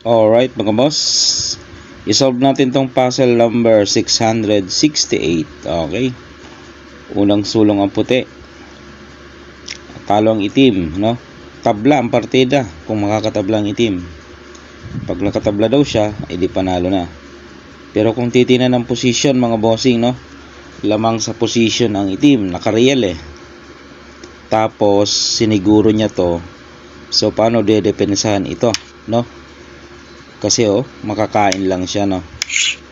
Alright mga boss, isolve natin tong puzzle number 668. Okay. Unang sulong ang puti. Talo ang itim, no? Tabla ang partida kung makakatabla ang itim. Pag nakatabla daw siya, edi panalo na. Pero kung titingnan ng position mga bossing, no? Lamang sa position ang itim, nakareal eh. Tapos siniguro niya to. So paano dedepensahan ito, no? Kasi oh, makakain lang siya no.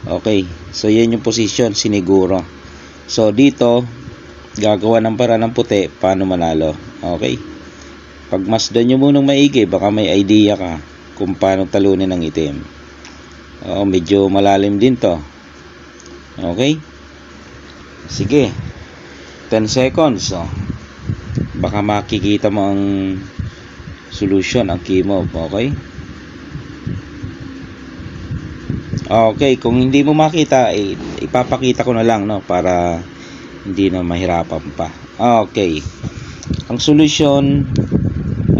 Okay. So yan yung position siniguro. So dito gagawa ng paraan ng puti paano manalo. Okay. Pag masdan nyo munang maigi, baka may idea ka kung paano talunin ng itim. Oh, medyo malalim din to. Okay? Sige. 10 seconds. Oh. Baka makikita mo ang solution, ang key move. Okay? Okay, kung hindi mo makita, eh, ipapakita ko na lang, no, para hindi na mahirapan pa. Okay. Ang solusyon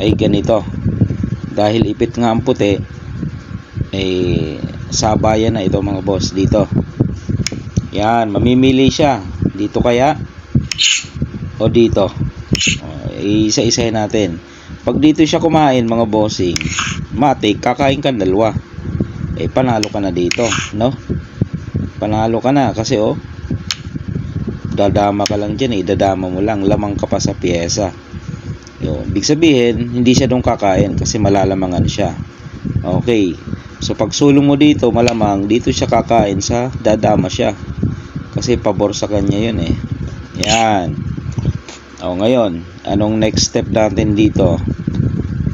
ay ganito. Dahil ipit nga ang puti, eh, sabayan na ito mga boss dito. Yan, mamimili siya. Dito kaya? O dito? O, isa-isahin natin. Pag dito siya kumain mga bossing, matik, kakain ka dalawa eh panalo ka na dito, no? Panalo ka na kasi oh dadama ka lang dyan eh, dadama mo lang, lamang ka pa sa pyesa. Yo, big sabihin, hindi siya doon kakain kasi malalamangan siya. Okay. So pag sulong mo dito, malamang dito siya kakain sa dadama siya. Kasi pabor sa kanya 'yun eh. Yan. O ngayon, anong next step natin dito?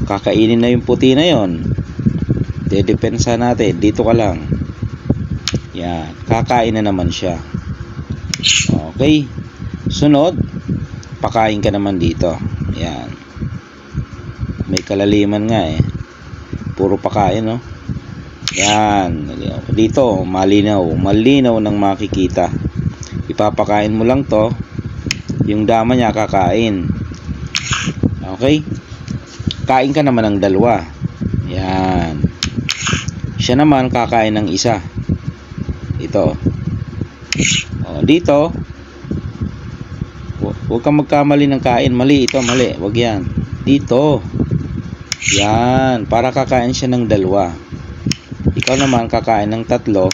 Kakainin na yung puti na 'yon dedepensa natin. Dito ka lang. Yan. Kakain na naman siya. Okay. Sunod. Pakain ka naman dito. Yan. May kalaliman nga eh. Puro pakain no? Yan. Dito. Malinaw. Malinaw ng makikita. Ipapakain mo lang to. Yung dama niya kakain. Okay? Kain ka naman ng dalawa. Yan siya naman kakain ng isa. Ito. O, dito, hu- huwag kang magkamali ng kain. Mali ito, mali. Huwag yan. Dito. Yan. Para kakain siya ng dalawa. Ikaw naman kakain ng tatlo.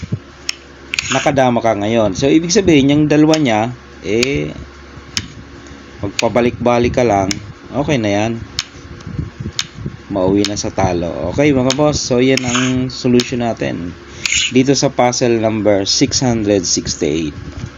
Nakadama ka ngayon. So, ibig sabihin, yung dalawa niya, eh, magpabalik-balik ka lang, okay na yan mauwi na sa talo. Okay mga boss, so yan ang solution natin dito sa puzzle number 668.